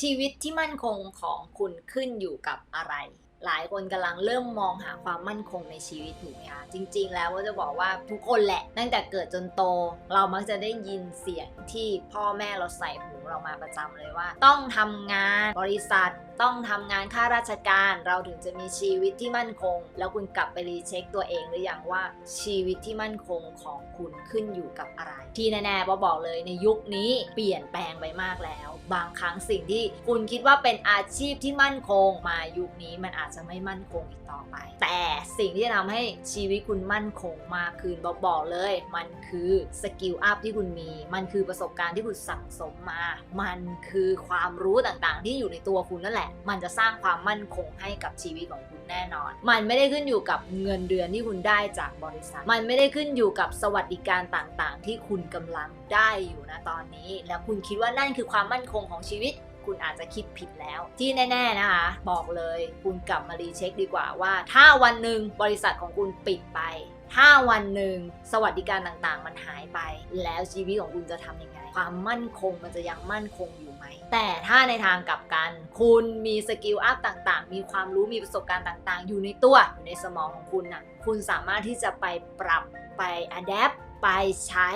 ชีวิตที่มั่นคงของคุณขึ้นอยู่กับอะไร หลายคนกำลังเริ่มมองหาความมั่นคงในชีวิตถูกไหมคะจริง ๆ แล้วก็จะบอกว่าทุกคนแหละ ตั้งแต่เกิดจนโต เรามักจะได้ยินเสียงที่พ่อแม่เราใส่หูเรามาประจำเลยว่า ต้องทำงานบริษัทต้องทำงานข้าราชการเราถึงจะมีชีวิตที่มั่นคง แล้วคุณกลับไปรีเช็คตัวเองหรือยังว่าชีวิตที่มั่นคงของคุณขึ้นอยู่กับอะไร ที่แน่ๆบอบอกเลยในยุคนี้เปลี่ยนแปลงไปมากแล้ว บางครั้งสิ่งที่คุณคิดว่าเป็นอาชีพที่มั่นคงมายุคนี้มันอาจจะไม่มั่นคงอีกต่อไป แต่สิ่งที่จะทำให้ชีวิตคุณมั่นคงมากขึ้นบอกบอกเลย มันคือสกิลอัพที่คุณมี มันคือประสบการณ์ที่คุณสั่งสมมา มันคือความรู้ต่างๆ ที่อยู่ในตัวคุณนั่นแหละ มันจะสร้างความมั่นคงให้กับชีวิตของคุณแน่นอน มันไม่ได้ขึ้นอยู่กับเงินเดือนที่คุณได้จากบริษัท มันไม่ได้ขึ้นอยู่กับสวัสดิการต่างๆ ที่คุณกำลังได้อยู่นะตอนนี้ แล้วคุณคิดว่านั่นคือความมั่นคงของชีวิต คุณอาจจะคิดผิดแล้ว ที่แน่ๆนะคะ บอกเลยคุณกลับมารีเช็คดีกว่าว่า ถ้าวันหนึ่งบริษัทของคุณปิดไป ถ้าวันหนึ่งสวัสดิการต่างๆ มันหายไป แล้วชีวิตของคุณจะทำยังไง ความมั่นคงมันจะยังมั่นคงอยู่ไหม แต่ถ้าในทางกลับกัน คุณมีสกิลอัพต่างๆ มีความรู้มีประสบการณ์ต่างๆ อยู่ในตัวอยู่ในสมองของคุณน่ะคุณสามารถที่จะไปปรับไปอัดแอปไปใช้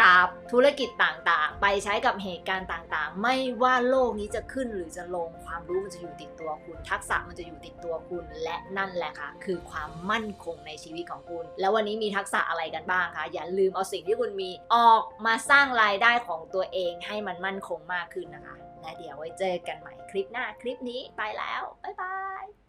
กับธุรกิจต่างๆ ไปใช้กับเหตุการณ์ต่างๆ ไม่ว่าโลกนี้จะขึ้นหรือจะลงความรู้มันจะอยู่ติดตัวคุณ ทักษะมันจะอยู่ติดตัวคุณ และนั่นแหละค่ะ คือความมั่นคงในชีวิตของคุณ แล้ววันนี้มีทักษะอะไรกันบ้างคะอย่าลืมเอาสิ่งที่คุณมีออกมาสร้างรายได้ของตัวเองให้มันมั่นคงมากขึ้นนะคะ และเดี๋ยวไว้เจอกันใหม่คลิปหน้าคลิปนี้ไปแล้วบ๊ายบาย